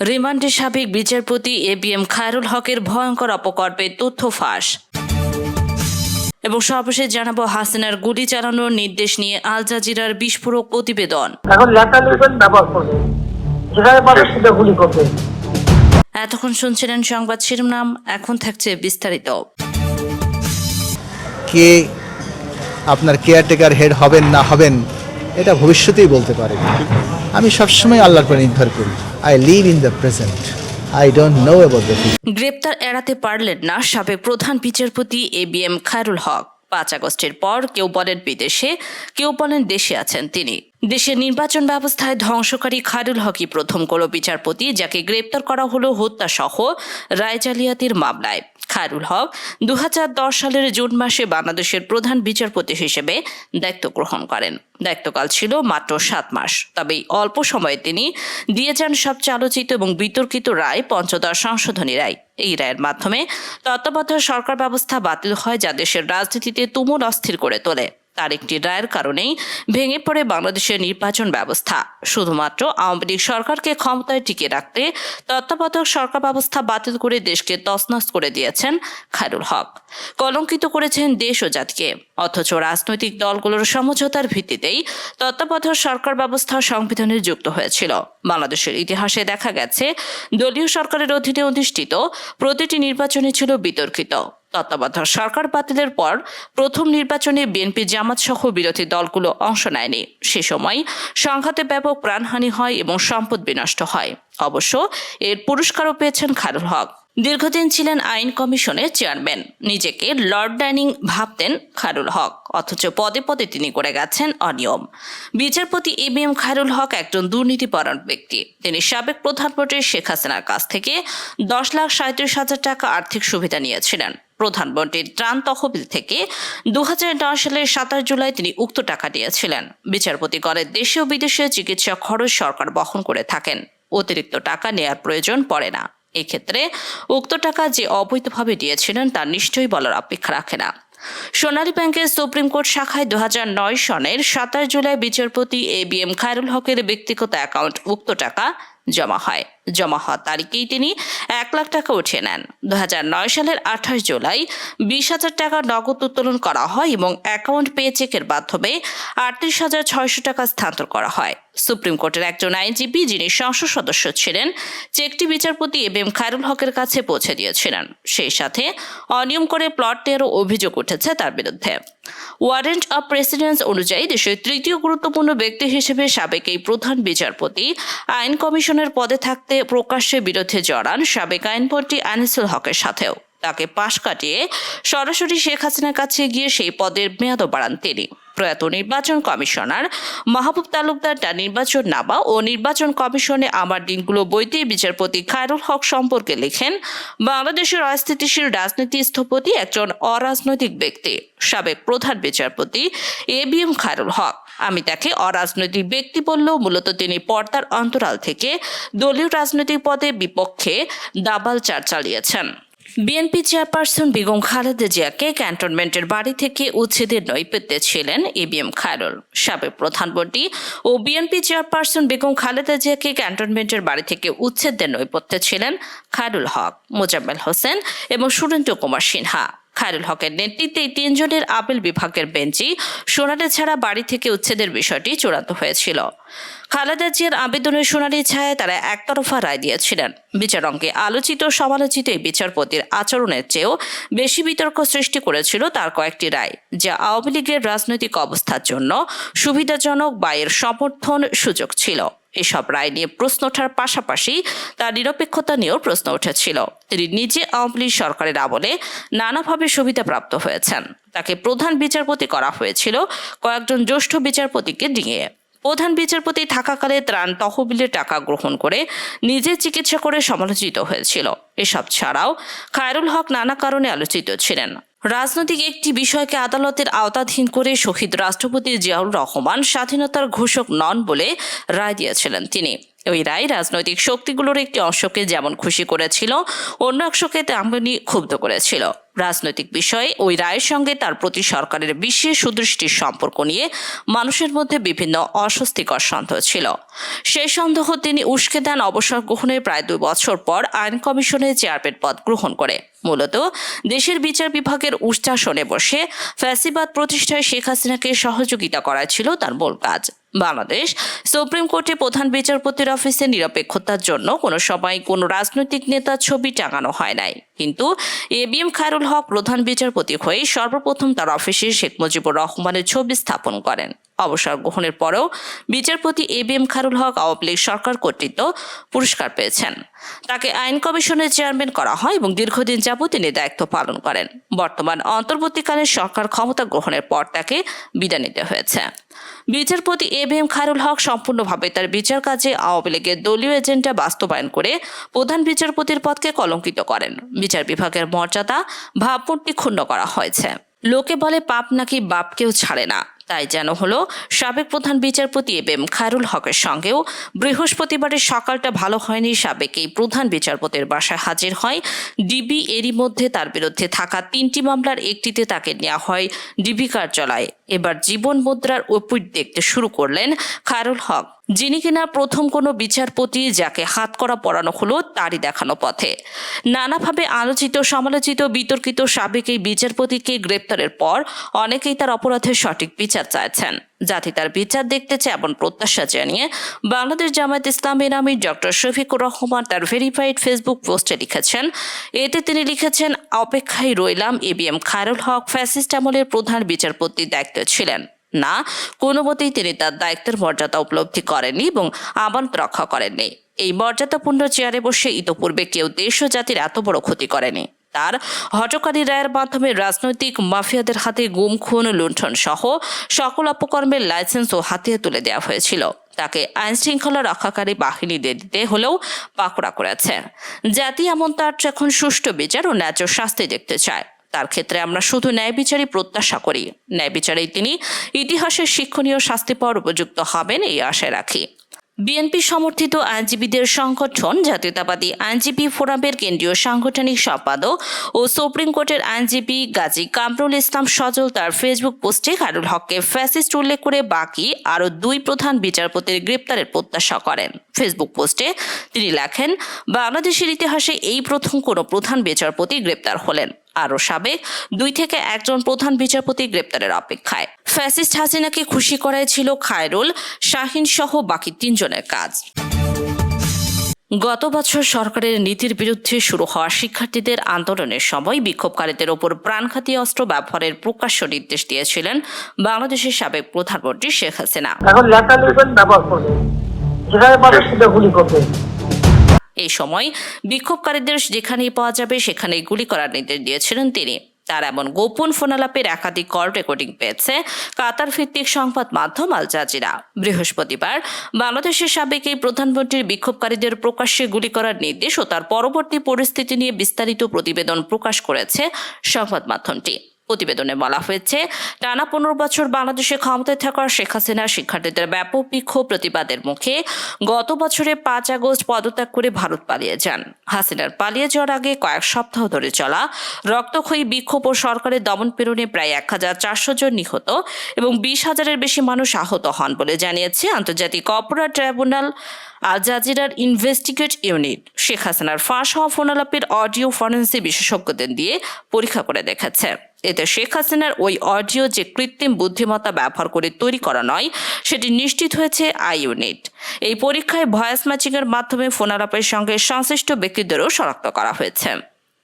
রিমান্ডে সাবেক বিচারপতি এ বি এম খায়রুল হকের ভয়ঙ্কর অপকর্পের তথ্য ফাঁস। এবং সর্বশেষ জানাব হাসিনার গুলি চালানোর নির্দেশ নিয়ে আল জাজিরার বিস্ফোরক প্রতিবেদন। এতক্ষণ শুনছিলেন সংবাদ শিরোনাম এখন থাকছে বিস্তারিত। কে আপনার কেয়ারটেকার হেড হবেন না হবেন এটা ভবিষ্যতেই বলতে পারে। আমি সবসময় আল্লাহর উপর নির্ভর করি। I live in the present I don't know about the গ্রেপ্তার এড়াতে পারলেন না সাবেক প্রধান বিচারপতি A B M Khairul Haque. পাঁচ আগস্টের পর কেউ বলেন বিদেশে, কেউ বলেন দেশে আছেন তিনি। দেশের নির্বাচন ব্যবস্থায় ধ্বংসকারী খায়রুল হকই প্রথম কোনো বিচারপতি, যাকে গ্রেপ্তার করা হলো হত্যা সহ রায় জালিয়াতির মামলায়। খায়রুল হক দু হাজার দশ সালের জুন মাসে বাংলাদেশের প্রধান বিচারপতি হিসেবে দায়িত্ব গ্রহণ করেন। দায়িত্বকাল ছিল মাত্র সাত মাস। তবে অল্প সময়ে তিনি দিয়ে যান সব চালোচিত এবং বিতর্কিত রায় পঞ্চদশ সংশোধনী রায়। এই রায়ের মাধ্যমে তত্ত্বাবধায়ক সরকার ব্যবস্থা বাতিল হয় যা দেশের রাজনীতিতে তুমুল অস্থির করে তোলে। তার একটি রায়ের কারণেই ভেঙে পড়ে বাংলাদেশের নির্বাচন ব্যবস্থা। শুধুমাত্র আওয়ামী লীগ সরকারকে ক্ষমতায় টিকিয়ে রাখতে তত্ত্বাবধায়ক সরকার ব্যবস্থা বাতিল করে দেশকে তছনছ করে দিয়েছেন খায়রুল হক। কলঙ্কিত করেছেন দেশ ও জাতিকে। অথচ রাজনৈতিক দলগুলোর সমঝোতার ভিত্তিতেই তত্ত্বাবধায়ক সরকার ব্যবস্থা সংবিধানে যুক্ত হয়েছিল। বাংলাদেশের ইতিহাসে দেখা গেছে, দলীয় সরকারের অধীনে অধিষ্ঠিত প্রতিটি নির্বাচনই ছিল বিতর্কিত। তত্ত্বাবধায়ক সরকার বাতিলের পর প্রথম নির্বাচনে বিএনপি জামাত সহ বিরোধী দলগুলো অংশ নেয়নি। সে সময় সংঘাতে ব্যাপক প্রাণহানি হয় এবং সম্পদ বিনষ্ট হয়। অবশ্য এর পুরস্কারও পেয়েছেন খায়রুল হক। দীর্ঘদিন ছিলেন আইন কমিশনের চেয়ারম্যান। নিজেকে লর্ড ডাইনিং ভাবতেন খায়রুল হক, অথচ পদে পদে তিনি করে গেছেন অনিয়ম। বিচারপতি A B M Khairul Haque একজন দুর্নীতিপরায়ণ ব্যক্তি। তিনি সাবেক প্রধানমন্ত্রী শেখ হাসিনার কাছ থেকে দশ লাখ সাঁত্রিশ হাজার টাকা আর্থিক সুবিধা নিয়েছিলেন। প্রধানমন্ত্রীর ত্রাণ তহবিল থেকে দু সালের সাতাশ জুলাই তিনি উক্ত টাকা দিয়েছিলেন। বিচারপতি করে দেশে ও বিদেশে চিকিৎসা খরচ সরকার বহন করে থাকেন। অতিরিক্ত টাকা নেয়ার প্রয়োজন পড়ে না। এক্ষেত্রে উক্ত টাকা যে অবৈধভাবে দিয়েছিলেন তা নিশ্চয়ই বলার অপেক্ষা রাখে না। সোনালী ব্যাংকের সুপ্রিম কোর্ট শাখায় দু হাজার নয় সনের সাতাশ জুলাই বিচারপতি এ বি এম খায়রুল হকের ব্যক্তিগত অ্যাকাউন্ট উক্ত টাকা জমা হয়। জমা হওয়ার তারিখেই তিনি এক লাখ টাকা উঠিয়ে নেন। দু নয় সালের আঠাশ জুলাই বিশ হাজার টাকা নগদ উত্তোলন করা হয় এবং অ্যাকাউন্ট পে চেকের মাধ্যমে আটত্রিশ হাজার ছয়শো টাকা স্থানান্তর করা হয়। সুপ্রিম কোর্টের একজন আইনজীবী যিনি সংসদ সদস্য ছিলেন, চেকটি বিচারপতি এম এম খায়রুল হকের কাছে পৌঁছে দিয়েছিলেন। সেই সাথে অনিয়ম করে প্লট নেওয়ারও অভিযোগ উঠেছে তার বিরুদ্ধে। ওয়ারেন্ট অব প্রেসিডেন্স অনুযায়ী দেশের তৃতীয় গুরুত্বপূর্ণ ব্যক্তি হিসেবে সাবেক এই প্রধান বিচারপতি আইন কমিশনের পদে থাকতে প্রকাশ্যে বিরুদ্ধে জড়ান সাবেক আইনমন্ত্রী আনিসুল হকের সাথেও। তাকে পাশ কাটিয়ে সরাসরি শেখ হাসিনার কাছে গিয়ে সেই পদের মেয়াদও বাড়ান তিনি। প্রয়াত নির্বাচন কমিশনার মাহবুব তালুকদার তার নির্বাচন নামা ও নির্বাচন কমিশনে আমার দিনগুলো বইতে বিচারপতি খায়রুল হক সম্পর্কে লেখেন, বাংলাদেশের অস্থিতিশীল রাজনীতি স্থপতি একজন অরাজনৈতিক ব্যক্তি। সাবেক প্রধান বিচারপতি A B M Khairul Haque. আমি তাকে অরাজনৈতিক ব্যক্তি বললেও মূলত তিনি পর্দার অন্তরাল থেকে দলীয় রাজনৈতিক পদে বিপক্ষে দাবাল চার চালিয়েছেন। বিএনপি চেয়ারপারসন বেগম খালেদা জিয়াকে ক্যান্টনমেন্টের বাড়ি থেকে উচ্ছেদের নৈপথ্যে ছিলেন এ বি এম খায়রুল সাবেক প্রধানমন্ত্রী ও বিএনপি চেয়ারপারসন বেগম খালেদা জিয়াকে ক্যান্টনমেন্টের বাড়ি থেকে উচ্ছেদের নৈপথ্যে ছিলেন খায়রুল হক, মোজাম্মেল হোসেন এবং সুরেন্দ্র কুমার সিনহা। খায়রুল হকের নেতৃত্বে এই তিনজনের আপিল বিভাগের বেঞ্চি সোনালি ছাড়া বাড়ি থেকে উচ্ছেদের বিষয়টি চূড়ান্ত হয়েছিল। খালেদা জিয়ার আবেদনের শুনানির ছায়ায় তারা একতরফা রায় দিয়েছিলেন। বিচারককে আলোচিত সমালোচিত এই বিচারপতির আচরণের চেয়েও বেশি বিতর্ক সৃষ্টি করেছিল তার কয়েকটি রায়, যা আওয়ামী লীগের রাজনৈতিক অবস্থার জন্য সুবিধাজনক বা এর সমর্থন সুযোগ ছিল। এসব রায় নিয়ে প্রশ্ন ওঠার পাশাপাশি তার নিরপেক্ষতা নিয়েও প্রশ্ন উঠেছিল। তিনি নিজে আওয়ামী লীগ সরকারের আমলে নানাভাবে সুবিধাপ্রাপ্ত হয়েছেন। তাকে প্রধান বিচারপতি করা হয়েছিল কয়েকজন জ্যেষ্ঠ বিচারপতিকে দিয়ে প্রধান বিচারপতি থাকাকালে ত্রাণ তহবিলের টাকা গ্রহণ করে নিজে চিকিৎসা করে সমালোচিত হয়েছিল। এসব ছাড়াও খায়রুল হক নানা কারণে আলোচিত ছিলেন। রাজনৈতিক একটি বিষয়কে আদালতের আওতাধীন করে শহীদ রাষ্ট্রপতি জিয়াউর রহমান স্বাধীনতার ঘোষক নন বলে রায় দিয়েছিলেন তিনি। ওই রায় রাজনৈতিক শক্তিগুলোর একটি অংশকে যেমন খুশি করেছিল, অন্য অংশকে তেমনি ক্ষুব্ধ করেছিল। রাজনৈতিক বিষয়ে ওই রায়ের সঙ্গে তার প্রতি সরকারের বিশেষ সুদৃষ্টির সম্পর্ক নিয়ে মানুষের মধ্যে বিভিন্ন অস্বস্তিকর সন্দেহ ছিল। সেই সন্দেহ তিনি উস্কে দেন অবসর গ্রহণের প্রায় দুই বছর পর আইন কমিশনের চেয়ারম্যান পদ গ্রহণ করে। মূলত দেশের বিচার বিভাগের উচ্চাসনে বসে ফ্যাসিবাদ প্রতিষ্ঠায় শেখ হাসিনাকে সহযোগিতা করা ছিল তার মূল কাজ। বাংলাদেশ সুপ্রিম কোর্টে প্রধান বিচারপতির অফিসে নিরপেক্ষতার জন্য কোনো সময় কোনো রাজনৈতিক নেতার ছবি টাঙানো হয় নাই। কিন্তু A B M Khairul Haque প্রধান বিচারপতি হয়ে সর্বপ্রথম তার অফিসে শেখ মুজিবুর রহমানের ছবি স্থাপন করেন। অবসর গ্রহণের পরেও বিচারপতি A B M Khairul Haque Awami League সরকার কর্তৃত্ব পুরস্কার পেয়েছেন। তাকে আইন কমিশনের চেয়ারম্যান করা হয় এবং দীর্ঘদিন যাবৎ তিনি দায়িত্ব পালন করেন। বর্তমান অন্তর্বর্তীকালীন সরকার ক্ষমতা গ্রহণের পর তাকে বিদায় নিতে হয়েছে। বিচারপতি এম এম খায়রুল হক সম্পূর্ণভাবে তার বিচার কাজে আওয়ামী লীগের দলীয় এজেন্ডা বাস্তবায়ন করে প্রধান বিচারপতির পদকে কলঙ্কিত করেন। বিচার বিভাগের মর্যাদা ভাবমূর্তি ক্ষুণ্ণ করা হয়েছে। লোকে বলে পাপ নাকি বাপকেও ছাড়ে না। তাই যেন হলো সাবেক প্রধান বিচারপতি এব এম খায়রুল হকের সঙ্গেও বৃহস্পতিবারের সকালটা ভালো হয়নি সাবেক এই প্রধান বিচারপতির বাসায় হাজির হয়। ডিবি এরই মধ্যে তার বিরুদ্ধে থাকা তিনটি মামলার একটিতে তাকে নেওয়া হয় ডিবি কার্যালয়ে। এবার জীবন মুদ্রার ওপিট দেখতে শুরু করলেন খায়রুল হক। যিনি কিনা প্রথম কোনো বিচারপতি যাকে হাত করা পড়ানো হলো তারই দেখানো পথে। নানাভাবে আলোচিত, সমালোচিত, বিতর্কিত সাবেক এই বিচারপতিকে গ্রেপ্তারের পর অনেকেই তার অপরাধের সঠিক বিচার চাইছেন। জাতি তার বিচার দেখতে চায় এমন প্রত্যাশা জানিয়ে বাংলাদেশ জামায়াত ইসলামের আমির ডক্টর শফিকুর রহমান তার ভেরিফাইড ফেসবুক পোস্টে লিখেছেন, এতে তিনি লিখেছেন, অপেক্ষায় রইলাম A B M Khairul Haque fascist আমলের প্রধান বিচারপতির দায়িত্বে ছিলেন। না, কোনো মতেই তিনি তার দায়িত্বের মর্যাদা উপলব্ধি করেননি এবং আমানত রক্ষা করেননি। এই মর্যাদাপূর্ণ চেয়ারে বসে ইতোপূর্বে কেউ দেশ ও জাতির এত বড় ক্ষতি করেনি। তার হটকারী রায়ের মাধ্যমে রাজনৈতিক মাফিয়াদের হাতে গুম, খুন, লুণ্ঠন সহ সকল অপকর্মের লাইসেন্স ও হাতিয়ে তুলে দেওয়া হয়েছিল। তাকে আইন শৃঙ্খলা রক্ষাকারী বাহিনীদের দিতে হলেও পাকড়া করেছে। জাতি এমন তার এখন সুষ্ঠু বিচার ও ন্যায্য শাস্তি দেখতে চায়। তার ক্ষেত্রে আমরা শুধু ন্যায় বিচারই প্রত্যাশা করি। ন্যায় বিচারেই তিনি ইতিহাসের শিক্ষণীয় শাস্তি পাওয়ার উপযুক্ত হবেন এই আশায় রাখি। বিএনপি সমর্থিত আইনজীবীদের সংগঠন জাতীয়তাবাদী আইনজীবী ফোরামের কেন্দ্রীয় সাংগঠনিক সম্পাদক ও সুপ্রিম কোর্টের আইনজীবী গাজী কামরুল ইসলাম সজল তার ফেসবুক পোস্টে খায়রুল হককে ফ্যাসিস্ট উল্লেখ করে বাকি আরও দুই প্রধান বিচারপতির গ্রেপ্তারের প্রত্যাশা করেন। ফেসবুক পোস্টে তিনি লেখেন, বাংলাদেশের ইতিহাসে এই প্রথম কোনো প্রধান বিচারপতি গ্রেপ্তার হলেন। আরও সাবেক দুই থেকে একজন প্রধান বিচারপতি গ্রেপ্তারের অপেক্ষায়। ফ্যাসিস্ট হাসিনাকে খুশি করাই ছিল খায়রুল শাহিন সহ বাকি তিনজনের কাজ। গত বছর সরকারের নীতির বিরুদ্ধে শুরু হওয়া শিক্ষার্থীদের আন্দোলনের সময় বিক্ষোভকারীদের ওপর প্রাণঘাতী অস্ত্র ব্যবহারের প্রকাশ্য নির্দেশ দিয়েছিলেন বাংলাদেশের সাবেক প্রধানমন্ত্রী শেখ হাসিনা। এখন ব্যবহার করবেন। যেখানে গুলি করবেন এই সময় বিক্ষোভকারীদের যেখানেই পাওয়া যাবে সেখানেই গুলি করার নির্দেশ দিয়েছিলেন তিনি। তার এমন গোপন ফোনালাপের একাধিক কল রেকর্ডিং পেয়েছে কাতার ভিত্তিক সংবাদ মাধ্যম আল জাজিরা। বৃহস্পতিবার বাংলাদেশের সাবেক এই প্রধানমন্ত্রীর বিক্ষোভকারীদের প্রকাশ্যে গুলি করার নির্দেশ ও তার পরবর্তী পরিস্থিতি নিয়ে বিস্তারিত প্রতিবেদন প্রকাশ করেছে সংবাদ মাধ্যমটি। প্রতিবেদনে বলা হয়েছে, টানা পনেরো বছর বাংলাদেশে ক্ষমতায় থাকা শেখ হাসিনা শিক্ষার্থীদের ব্যাপক বিক্ষোভ প্রতিবাদের মুখে গত বছরে পাঁচ আগস্ট পদত্যাগ করে ভারত পালিয়ে যান। হাসিনার পালিয়ে যাওয়ার আগে কয়েক সপ্তাহ ধরে চলা রক্তক্ষয়ী বিক্ষোভ ও সরকারের দমন পীড়নে প্রায় এক হাজার চারশো জন নিহত এবং বিশ হাজারের বেশি মানুষ আহত হন বলে জানিয়েছে আন্তর্জাতিক অপরাধ ট্রাইব্যুনাল, আল জাজিরার ইনভেস্টিগেট ইউনিট। শেখ হাসিনার ফাঁস হওয়া ফোনালাপের অডিও ফরেন্সিক বিশেষজ্ঞদের দিয়ে পরীক্ষা করে দেখেছে। এতে শেখ হাসিনার ওই অডিও যে কৃত্রিম বুদ্ধিমত্তা ব্যবহার করে তৈরি করা নয়, সেটি নিশ্চিত হয়েছে আই ইউনিট এই পরীক্ষায় ভয়েস ম্যাচিংয়ের মাধ্যমে ফোনালাপের সঙ্গে সংশ্লিষ্ট ব্যক্তিদেরও শনাক্ত করা হয়েছে।